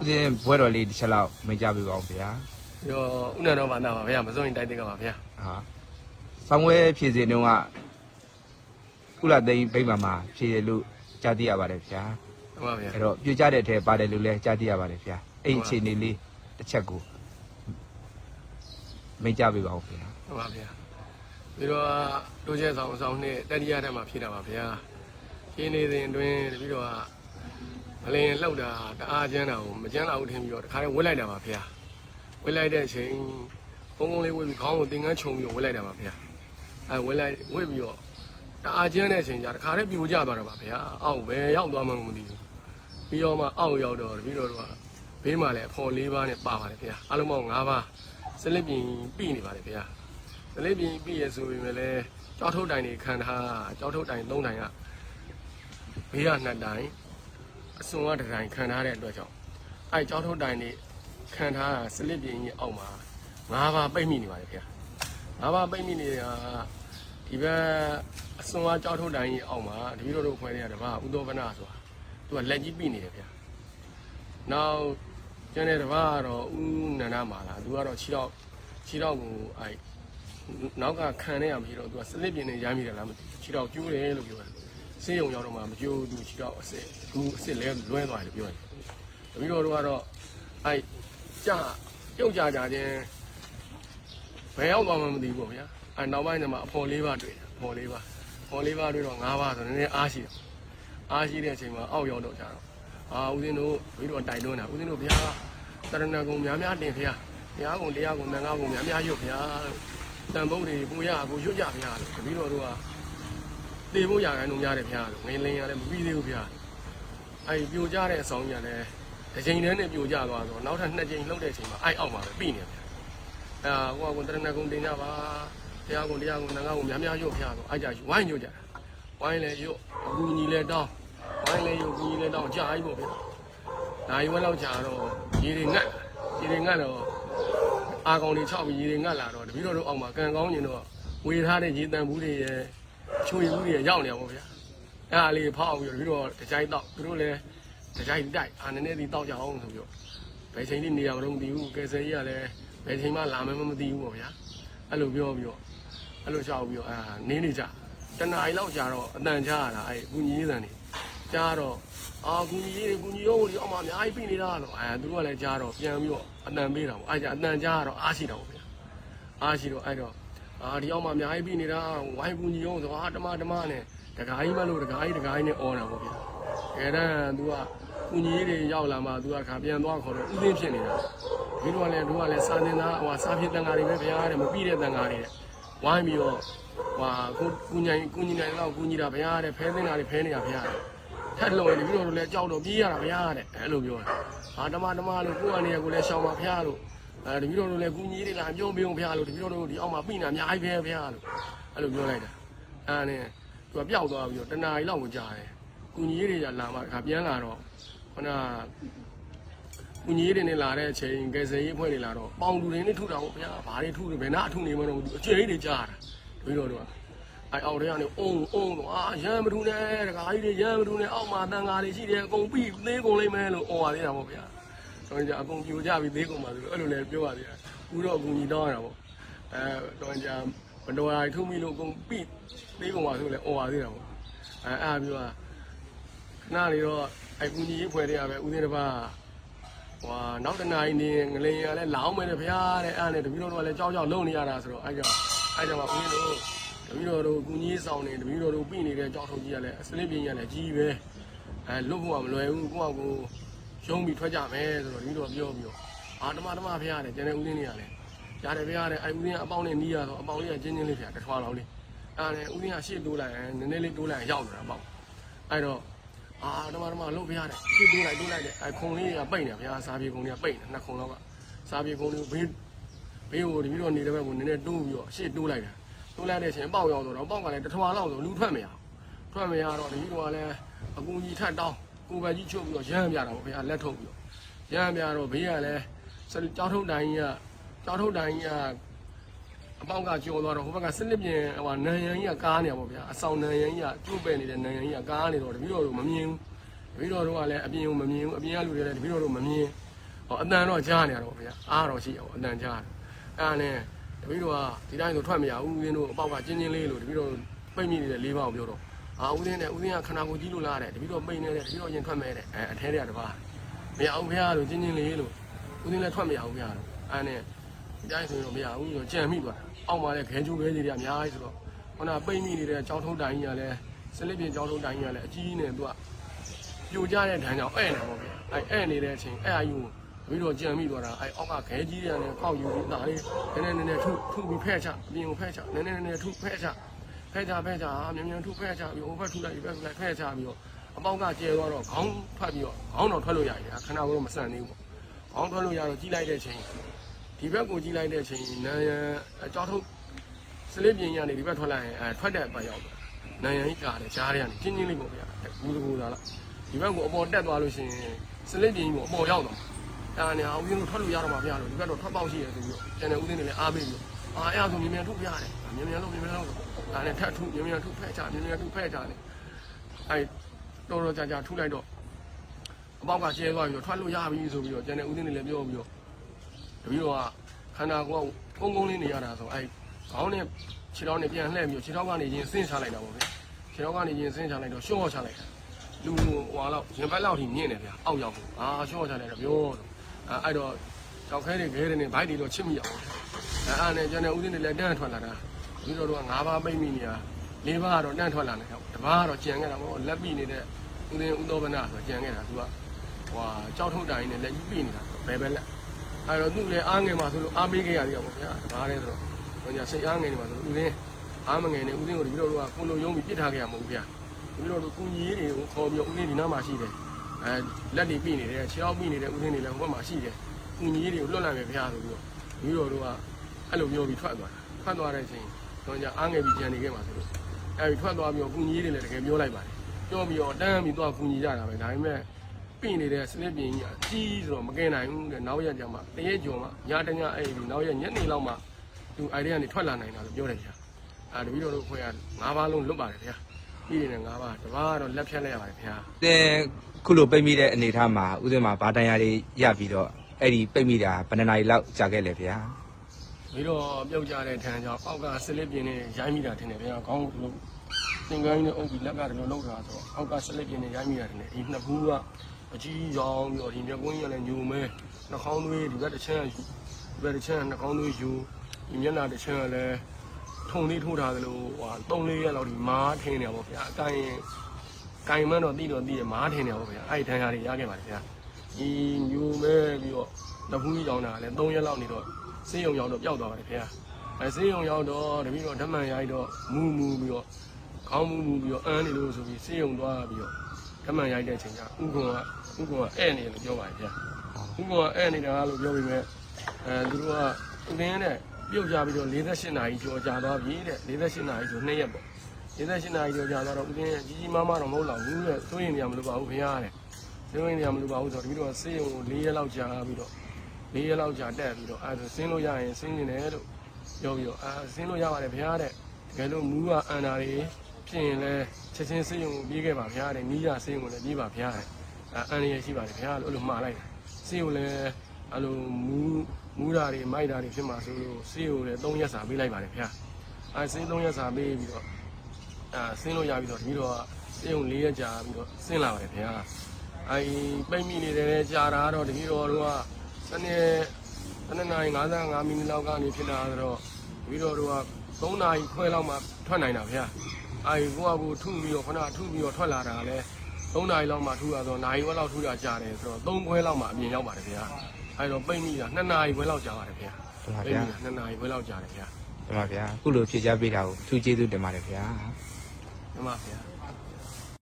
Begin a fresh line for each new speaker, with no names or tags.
ဦးဇင်းဘွဲတော်လေးတစ်ချက်လောက်မိတ်ကြပေးပါအောင်ဗျာ
ရောဥနာတော်ဘာသာပါဗျာမစိုးရင်တိုက်တဲ့ကပါဗျာ
ဟာဆောင်းဝဲဖြည့်စင်တုန်းကကုလသိန်းဗိမာန်မှာဖြည့်ရလို့ကြားသိရပါတယ်ဗျာ
ဟုတ်ပါဗျာ
အဲ့တော့ပြကြတဲ့အထဲပါတယ်လို့လည်းကြားသိရပါတယ်ဗျာအဲ့ဒီအခြေအနေလေးတစ်ချက်ကိုမိတ်ကြပေးပါဦးဗျာ
ဟုတ်ပါဗျာပြီးတော့တိုးချက်ဆောင်ဆောင်နဲ့တတိယထက်မှာဖြစ်တာပါဗျာရှင်းနေစဉ်အတွင်းတပြီးတော့ မလင်းလှုပ်တာတအားကျန်းတာကိုမကျန်းလာဘူးထင်ပြီးတော့တခါတည်းဝှက်လိုက်တာပါဗျာဝှက်လိုက်တဲ့အချိန်ဘုံဘုံလေးဝှက်ပြီးခေါင်းကိုသင်္ကန်းခြုံပြီးတော့ဝှက်လိုက်တာပါဗျာအဲဝှက်လိုက်ဝှက်ပြီးတော့တအားကျန်းတဲ့အချိန်ကျတခါတည်းပြိုကျသွားတော့ပါဗျာအောက်ပဲရောက်သွားမှမသိဘူးပြီးတော့မှအောက်ရောက်တော့တပြီးတော့တော့ဘေးမှာလည်းအဖော်၄ပါးနဲ့ပါပါတယ်ဗျာအလုံးပေါင်း၅ပါးစလစ်ပြင်ပြီးနေပါတယ်ဗျာ။ဒလေးပြင်ပြည့်ရဆိုပေမဲ့လည်းကြောက်ထုတ်တိုင်တွေခံထားကြောက်ထုတ်တိုင်၃တိုင်ကဘေးကနှစ်တိုင် အစွန်ကတစ်တိုင်ခံထားတဲ့အတွက်ကြောင့်အဲကြောက်ထုတ်တိုင်တွေခံထားတာစလစ်ပြင်ကြီးအောက်မှာ၅ပါးပိတ်မိနေပါတယ်ခင်ဗျာ။၅ပါးပိတ်မိနေတာဒီဘက်အစွန်ကကြောက်ထုတ်တိုင်ကြီးအောက်မှာတပည့်တော်တို့ခွဲနေတာတပါဥသောဗနာဆိုတာသူကလက်ကြီးပြနေတယ်ဗျာ။နောက်ကျန်တဲ့တပါကတော့ဥနန္ဒမာလာသူကတော့ခြေတော့ခြေတော့ကိုအဲနောက်ကခံနေရမရှိတော့သူကစလစ်ပြင်းနေရမ်းမိတယ်လားမသိဘူးခြေတော့ကျိုးတယ်လို့ပြောတယ် ဆေးရုံရောက်တော့မှမကျိုးသူခြေတော့အစ်စ်သူအစ်စ်လဲလွဲသွားတယ်ပြောတယ်တပီတော့တို့ကတော့အဲကြာပြုတ်ကြကြချင်းဘယ်ရောက်သွားမှမသိဘူးပေါ့ဗျာအဲနောက်ပိုင်းကျမှအဖော်လေးပါတွေ့တယ်အဖော်လေးပါအဖော်လေးပါတွေ့တော့၅ပါးဆိုတော့နည်းနည်းအားရှိတယ်အားရှိတဲ့အချိန်မှာအောက်ရောက်တော့ကြတော့အာဦးဇင်းတို့ဘီတော့တိုင်တွန်းတာဦးဇင်းတို့ဗျာတရဏဂုံများများတင်ဖေဘုရားကုံတရားကုံသံဃာကုံများများရုပ်ဗျာတန်ဖို့တွေပူရကိုရွတ်ကြဖျားလို့တပီတော်တို့က တေဖို့ရခိုင်းလို့များတယ်ဖျားလို့ငင်းလင်းရတယ်မပြီးသေးဘူးဖျားအဲ့ပြိုကြတဲ့အဆောင်ကြီးကလည်းတစ်ချိန်တည်းနဲ့ပြိုကြသွားတော့နောက်ထပ်နှစ်ချိန်လှုပ်တဲ့အချိန်မှာအဲ့အောက်မှာပဲပြီးနေဖျားအာဟိုကကိုတရဏဂုံတင်ကြပါတရားကုံတရားကုံငါကုံများများရွတ်ဖျားဆိုအဲ့ကြဝိုင်းရွတ်ကြတာဝိုင်းလည်းရွတ်အကူညီလည်းတောင်းဝိုင်းလည်းရွတ်ကူညီလည်းတောင်းကြာကြီးပေါ့ဗျာဒါကြီးဝက်လောက်ကြာတော့ရေတွေငတ်ရေတွေငတ်တော့အာကောင်တွေ၆ပြီးရေတွေငတ်လာတော့တပည့်တော်တို့အောက်မှာကံကောင်းကျင်တော့ဝေထားတဲ့ရေတန်ဘူးတွေရဲ့ ချွေဘူးတွေရဲ့ရောက်နေအောင်ဗျာအဲ့အားလေးဖောက်ပြီးတော့တပည့်တော်တကြိုက်တော့သူတို့လည်းတကြိုက်တိုက်အာနည်းနည်းဒီတောက်ကြအောင်ဆိုပြီးတော့ဘယ်ချိန်ထိနေရမလို့မသိဘူးကယ်ဆယ်ကြီးကလည်းဘယ်ချိန်မှလာမယ်မသိဘူးပေါ့ဗျာအဲ့လိုပြောပြီးတော့အဲ့လိုရှောက်ပြီးတော့အာနင်းနေကြတနားရီလောက်ကြာတော့အတန်ချရတာအဲ့ကုညီရေးတန်တွေကြားတော့အာကုညီရေးတွေကုညီရောတွေအောက်မှာအများကြီးပြနေတာလို့အဲသူတို့ကလည်းကြားတော့ပြန်ပြီးတော့အတန်ပေးတာပေါ့အဲ့ကြအတန်ကြားတော့အားရှိတာပေါ့ဗျာအားရှိတော့အဲ့တော့ အာဒီအောက်မှာအများကြီးပြနေတာဝိုင်းကုညီရောဆိုအာတမတမနဲ့တကားကြီးမလို့တကားကြီးတကားကြီးနဲ့អော်တာပေါ့ဗျာအဲဒါသူကကုညီရေးတွေရောက်လာမှသူကခါပြန်သွားခေါ်တော့ဥသိဖြစ်နေတာဒီလိုကလည်းတို့ကလည်းစာတင်သားဟိုစာဖြစ်တန်ဃာတွေပဲဗျာတဲ့မပြီးတဲ့တန်ဃာတွေတဲ့ဝိုင်းပြီးတော့ဟွာကိုကုညီကုညီနိုင်တော့ကုညီတာဗျာတဲ့ဖဲသိနေတာတွေဖဲနေတာဗျာတဲ့ထက်လို့ရင်ပြီးတော့လည်းကြောက်တော့ပြေးရတာဗျာတဲ့အဲ့လိုပြောတယ်။ဟာဓမ္မဓမ္မလို့ကိုယ့်အနေနဲ့ကိုလည်းရှောင်းပါဖျားလို့ အဲဒီပြီးတော့လည်းကုညီတွေလာပြောပြောဖျားလို့ဒီပြီးတော့ဒီအောက်မှာပြိနာအများကြီးပဲဖျားလို့အဲ့လိုပြောလိုက်တာ။အဲ့နဲ့သူကပျောက်သွားပြီးတော့တနားရီလောက်ကိုကြာတယ်။ကုညီတွေကလာမှခါပြန်လာတော့ခုနကုညီတွေနဲ့လာတဲ့အချိန်ကယ်ဆယ်ရေးအဖွဲ့တွေလာတော့ပေါင်သူတွေနဲ့ထုတာပေါ့ဗျာ။ဘာတွေထုတယ်ဘယ်နာအထုနေမလို့အကျယ်ကြီးတွေကြားတာ။ပြီးတော့တော့အဲအောက်ထဲကနေအုံအုံတော့အာရမ်းမထူနဲ့တခါကြီးတွေရမ်းမထူနဲ့အောက်မှာတန်ဃာတွေရှိတယ်အကုန်ပြီးသေးကုန်လိမ့်မယ်လို့អော်ပါသေးတာပေါ့ဗျာ တော့ကြအကုန်ပြိုကြပြီးသေးကုန်ပါဆိုလို့အဲ့လိုလည်းပြောပါသေးတယ်ဦးတော့အကူကြီးတောင်းရတာပေါ့အဲတော့ကြမတော်ရာထုမိလို့အကုန်ပြီးသေးကုန်ပါဆိုလည်းអော်ပါသေးတာပေါ့အဲအားပြောတာခဏလေးတော့အကူကြီးဖွဲ့တွေကပဲဦးသေးတစ်ပါးဟွာနောက်တနာရီနေငလင်ရလဲလောင်းမယ်တဲ့ဗျာတဲ့အဲ့နဲ့တပည့်တော်တို့ကလည်းကြောက်ကြောက်လုံနေရတာဆိုတော့အဲ့ကြောင့်အဲ့ကြောင့်ဦးသေးတို့တပီတော်တို့ကုကြီးဆောင်နေတပီတော်တို့ပြည်နေတဲ့ကြောက်ထုံကြီးကလည်းအစလင်းပြင်းရလည်းကြီးပဲအဲလွတ်ဖို့ကမလွယ်ဘူးကိုယ့်အကူ ရုံးပြီးထွက်ကြမယ်ဆိုတော့တပီတော်ပြောပြီးတော့အာဓမ္မဓမ္မဖရားတယ်ကျန်တဲ့ဦးသိန်းတွေကလည်းကြားတယ်ဖရားတယ်အဲဦးသိန်းကအပေါင်းနဲ့နီးရတော့အပေါင်းလေးကချင်းချင်းလေးဖရားတထွားလောက်လေးအဲနဲ့ဦးသိန်းကရှေ့တိုးလိုက်ရင်နည်းနည်းလေးတိုးလိုက်ရောက်နေတာပေါ့အဲတော့အာဓမ္မဓမ္မလုံးဖရားတယ်ရှေ့တိုးလိုက်တိုးလိုက်တယ်အဲခုံလေးကပိတ်နေဖရားစားပြေခုံလေးကပိတ်နေနှစ်ခုံလောက်ကစားပြေခုံလေးဘေးဘေးကိုတပီတော်နေတဲ့ဘက်ကိုနည်းနည်းတိုးပြီးတော့ရှေ့တိုးလိုက်တာတိုးလိုက်တဲ့အချိန်ပေါက်ရောက်တော့ပေါက်ကလည်းတစ်ထွာလောက်ဆိုလူထွက်မရအောင်ထွက်မရတော့ဒီတော့လည်းအကူကြီးထက်တောင်း ကိုပဲကြီးချုပ်ပြီးတော့ရမ်းပြတာပေါ့ဗျာလက်ထုတ်ပြီးတော့ရမ်းပြတော့ဘေးကလည်းကြောက်ထုတ်တိုင်းကြီးကကြောက်ထုတ်တိုင်းကြီးကအပေါက်ကကျော်သွားတော့ဟိုဘက်ကစလစ်ပြင်ဟိုနန်ရန်ကြီးကကားနေပါဗျာအဆောင်နန်ရန်ကြီးကကျိုးပဲ့နေတဲ့နန်ရန်ကြီးကကားနေတော့တပည့်တော်တို့မမြင်ဘူးတပည့်တော်တို့ကလည်းအပြင်ကိုမမြင်ဘူးအပြင်ကလူတွေလည်းတပည့်တော်တို့မမြင်ဟောအတန်တော့ကြားနေရတော့ဗျာအားတော့ရှိအောင်အတန်ကြားတယ်အဲ့ဒါနဲ့တပည့်တော်ကဒီတိုင်းဆိုထွက်မရဘူးဦးဇင်းတို့အပေါက်ကကျင်းချင်းလေးလို့တပည့်တော်ပိတ်မိနေတဲ့လေးပါးကိုပြောတော့ အာဦးဇင်းနဲ့ဦးဇင်းကခန္ဓာကိုယ်ကြီးလို့လားတဲ့တပည့်တော်ပိတ်နေတဲ့တပည့်တော်ရင်ထွက်မဲတဲ့အဲအထဲတည်းကတပါးမရဘူးဗျာလို့ကျင်းချင်းလေးလို့ဦးဇင်းလည်းထွက်မရဘူးဗျာလို့အဲ့နဲ့ဒီတိုင်းဆိုရင်တော့မရဘူးဆိုကြံမိသွားတာအောက်မှာလည်းခဲကျိုးခဲကြီးတွေအများကြီးဆိုတော့ခုနပိတ်မိနေတဲ့ကြောင်းထုံးတိုင်ကြီးကလည်းစလစ်ပြင်ကြောင်းထုံးတိုင်ကြီးကလည်းအကြီးနဲ့သူကပြိုကျတဲ့ဒဏ်ကြောင့်အဲ့နေပေါ့ဗျအဲ့အဲ့နေတဲ့အချိန်အဲ့အယူပြီးတော့ကြံမိသွားတာအဲ့အောက်ကခဲကြီးတွေနဲ့ကောက်ယူပြီးဒါလေးနည်းနည်းနည်းနည်းထုထုပြီးဖဲ့ချအပြင်ကိုဖဲ့ချနည်းနည်းနည်းနည်းထုဖဲ့ချ ဖဲ့ချဖဲ့ချမြန်မြန်ထုဖဲ့ချပြီးဟိုဘက်ထုလိုက်ဒီဘက်ထုလိုက်ဖဲ့ချပြီးတော့အပေါက်ကကျဲသွားတော့ခေါင်းဖတ်ပြီးတော့ခေါင်းတော့ထွက်လို့ရတယ်ခဏကတော့မဆန်သေးဘူးပေါ့ခေါင်းထွက်လို့ရတော့ကြီးလိုက်တဲ့အချိန်ဒီဘက်ကိုကြီးလိုက်တဲ့အချိန်နာယံအကြောထုတ်စလစ်ပြင်ရနေဒီဘက်ထွက်လိုက်ရင်အဲထွက်တဲ့ပတ်ရောက်တော့နာယံကြီးကာတယ်ကြားရကနေချင်းချင်းလေးပေါ့ဗျာဘူးတကူသားလားဒီဘက်ကိုအပေါ်တက်သွားလို့ရှိရင်စလစ်ပြင်းကိုအပေါ်ရောက်သွားဒါနဲ့အောင်ဦးတို့ထွက်လို့ရတော့မှာဗျာလို့ဒီဘက်တော့ထွက်ပေါက်ရှိရဆိုပြီးတော့ကျန်တဲ့ဦးသိန်းတွေလည်းအားပေးပြီး အာအဲ့ဒါဆိုမြင်မြန်ထုတ်ပြရတယ်မြင်မြန်လို့မြင်မြန်လို့ဒါနဲ့ထပ်ထုမြင်မြန်ထုဖဲ့ချမြင်မြန်ထုဖဲ့ချတယ်အဲ့တော်တော်ကြာကြာထုလိုက်တော့အပေါက်ကကျဲသွားပြီးတော့ထွက်လို့ရပြီဆိုပြီးတော့ကျန်တဲ့ဦးသိန်းတွေလည်းပြောပြီးတော့တပီတော့ခန္ဓာကိုယ်ကကုန်းကုန်းလေးနေရတာဆိုအဲ့ခေါင်းနဲ့ခြေထောက်နဲ့ပြန်လှည့်ပြီးတော့ခြေထောက်ကနေချင်းဆင်းချလိုက်တာပေါ့ဗျခြေထောက်ကနေချင်းဆင်းချလိုက်တော့ရှော့ချလိုက်တာလူဟွာလောက်ရင်ဘက်လောက်ထိမြင့်တယ်ဗျာအောက်ရောက်ဘူးအာရှော့ချတယ်တော့ပြောတော့အဲအဲ့တော့ ကြောက်ခဲတွေခဲတွေနဲ့ဘိုက်တွေတော့ချစ်မိအောင်အဲအဲ့နဲ့ကျန်တဲ့ဦးစင်းတွေလည်းတန်းထွက်လာတာပြီးတော့တော့၅ပါးပိတ်မိနေတာ၄ပါးကတော့တန်းထွက်လာတယ်ဟုတ်တပါးကတော့ကြံခဲ့တာပေါ့လက်ပိနေတဲ့ဦးစင်းဦးတော်ဗနာဆိုကြံခဲ့တာသူကဟွာကြောက်ထုတ်တိုင်းနဲ့လက်ကြီးပိနေတာဘယ်ပဲလက်အဲ့တော့သူ့လည်းအားငယ်မှာဆိုလို့အားပေးခဲ့ရသေးတာပေါ့ဗျာတပါးတဲ့ဆိုတော့ဟိုညာစိတ်အားငယ်နေမှာဆိုလို့ဦးစင်းအားမငယ်နေဦးစင်းကိုဒီလိုတော့ကိုလိုယုံပြီးပြစ်ထားခဲ့ရမဟုတ်ဘူးဗျာပြီးတော့ကုညီရေးတွေကိုခေါ်ပြီးဦးလေးဒီနားမှာရှိတယ်အဲလက်တွေပြနေတယ်ခြေထောက်ပြနေတဲ့ဦးလေးတွေလည်းဟိုဘက်မှာရှိတယ် ကုညီရေးတွေကိုလွတ်လပ်မယ်ဖရားဆိုပြီးတော့ပြီးတော့တို့ကအဲ့လိုပြောပြီးထွက်သွားတာထွက်သွားတဲ့အချိန်တော့ညာအားငယ်ပြီးကြံနေခဲ့မှာဆိုလို့အဲဒီထွက်သွားပြီးတော့ကုညီရေးတွေလည်းတကယ်ပြောလိုက်ပါတယ်ပြောပြီးတော့တန်းပြီးတော့ကုညီကြတာပဲဒါပေမဲ့ပြနေတဲ့စနစ်ပြင်ကြီးအကြီးဆိုတော့မကင်နိုင်ဘူးတဲ့နောက်ရက်ကျမှတရက်ကျော်မှညတညအဲ့ဒီနောက်ရက်ညနေလောက်မှသူအိုင်ဒီကနေထွက်လာနိုင်တာလို့ပြောတယ်ဗျာအဲတပီတော့တို့ခွဲရ၅ပါးလုံးလွတ်ပါတယ်ဗျာပြည်နေငါးပါးတပါးကတော့လက်ဖြတ်လိုက်ရပါတယ်ခင်ဗျာ
တဲ့ခုလိုပိတ်မိတဲ့အနေအထားမှာဥစဉ်မှာဗာတန်ရာတွေရပြီးတော့ အဲ့ဒီပိတ်မိတာဘယ်နှစ်နာရီလောက်ကြာခဲ့လဲဗျာ
ပြီးတော့ပြုတ်ကြတဲ့ထန်းကြောင့်အောက်ကဆလစ်ပြင်းနဲ့ရိုင်းမိတာထင်တယ်ခင်ဗျာခေါင်းကလို့သင်္ကန်းနဲ့အုပ်ပြီးလက်ကတည်းကလှုပ်တာဆိုတော့အောက်ကဆလစ်ပြင်းနဲ့ရိုင်းမိတာထင်တယ်ဒီနှစ်ဘူးကအကြီးရောင်ပြီးတော့ဒီမျက်ကွင်းကြီးကလည်းညူမဲနှာခေါင်းသွေးဒီဘက်တစ်ချမ်းဒီဘက်တစ်ချမ်းနှာခေါင်းသွေးယူဒီမျက်နှာတစ်ချမ်းကလည်းထုံလေးထိုးထားသလိုဟို3 4ရက်လောက်ဒီမားထင်းနေပါဗျာအကိုင်းကင်မန်းတော့တိတော့တိရမားထင်းနေပါဗျာအဲ့ဒီထန်းရတွေရခဲ့ပါတယ်ခင်ဗျာ ဒီညူမဲပြီးတော့နှစ်ဘူးကြီးရောင်တာကလည်း3ရက်လောက်နေတော့စေးရုံရောက်တော့ပျောက်သွားပါတယ်ခင်ဗျာအဲစေးရုံရောက်တော့တပည့်တော့ဓမ္မန်ရိုက်တော့မူမူပြီးတော့ခေါင်းမူမူပြီးတော့အန်းနေလို့ဆိုပြီးစေးရုံသွားပြီးတော့ဓမ္မန်ရိုက်တဲ့အချိန်ကဥက္ကုံကဥက္ကုံကအဲ့နေလို့ပြောပါတယ်ခင်ဗျာဥက္ကုံကအဲ့နေတာလို့ပြောပြီးမဲ့အဲသူတို့ကဥဒင်းနဲ့ပြုတ်ကြပြီးတော့48နာရီကျော်ကြာသွားပြီတဲ့48နာရီကျော်2ရက်ပေါ့48နာရီကျော်ကြာသွားတော့ဥဒင်းကြီးကြီးမားမားတော့မဟုတ်တော့ဘူးတဲ့စိုးရင်နေရမလို့ပါဘူးခင်ဗျာတဲ့ စိုးရင်နေရမလို့ပါဘူးဆိုတော့တပည့်တော့စေးရုံကို4ရက်လောက်ကြာပြီးတော့လေးရက်လောက်ကြာတက်ပြီးတော့အဲဒါဆင်းလို့ရရင်ဆင်းနေတယ်လို့ပြောပြီးတော့အာဆင်းလို့ရပါတယ်ဗျာတဲ့တကယ်လို့မူးကအန်တာတွေဖြစ်ရင်လည်းချက်ချင်းဆေးရုံကိုပြေးခဲ့ပါဗျာတဲ့နီးရဆေးရုံကိုလည်းပြေးပါဗျာတဲ့အာအန်ရရှိပါတယ်ဗျာလို့အဲ့လိုမှားလိုက်တယ်ဆေးရုံလည်းအဲ့လိုမူးမူးတာတွေမိုက်တာတွေဖြစ်မှာဆိုလို့ဆေးရုံလည်း3ရက်စာပေးလိုက်ပါတယ်ဗျာအဲဆေး3ရက်စာပေးပြီးတော့အာဆင်းလို့ရပြီးတော့ဒီတော့ဆေးရုံ4ရက်ကြာပြီးတော့ဆင်းလာပါတယ်ဗျာ အဲပိတ်မိနေတယ်ကြာတာကတော့တတိတော်တို့ကစနေစနေနိုင်55မိနစ်လောက်ကနေဖြစ်လာတော့ပြီးတော့တို့က3နာရီခွဲလောက်မှထွက်နိုင်တာဗျာအဲဒီကိုကကိုထုပြီးတော့ခဏထုပြီးတော့ထွက်လာတာကလည်း3နာရီလောက်မှထုရတော့နာရီဝက်လောက်ထုတာကြာတယ်ဆိုတော့3ခွဲလောက်မှအပြင်ရောက်ပါတယ်ဗျာအဲတော့ပိတ်မိတာ2နာရီခွဲလောက်ကြာပါတယ်ဗျာ
ဟုတ်ပါ
ပိတ်
ဗျာ
မိတာ2နာရီခွဲလောက်ကြာတယ်ဗျာ
ဟုတ်ပါဗျာခုလိုဖြည့်ချပေးတာကိုသူကျေးဇူးတင်ပါတယ်ဗျာ
မှန်ပါဗျာ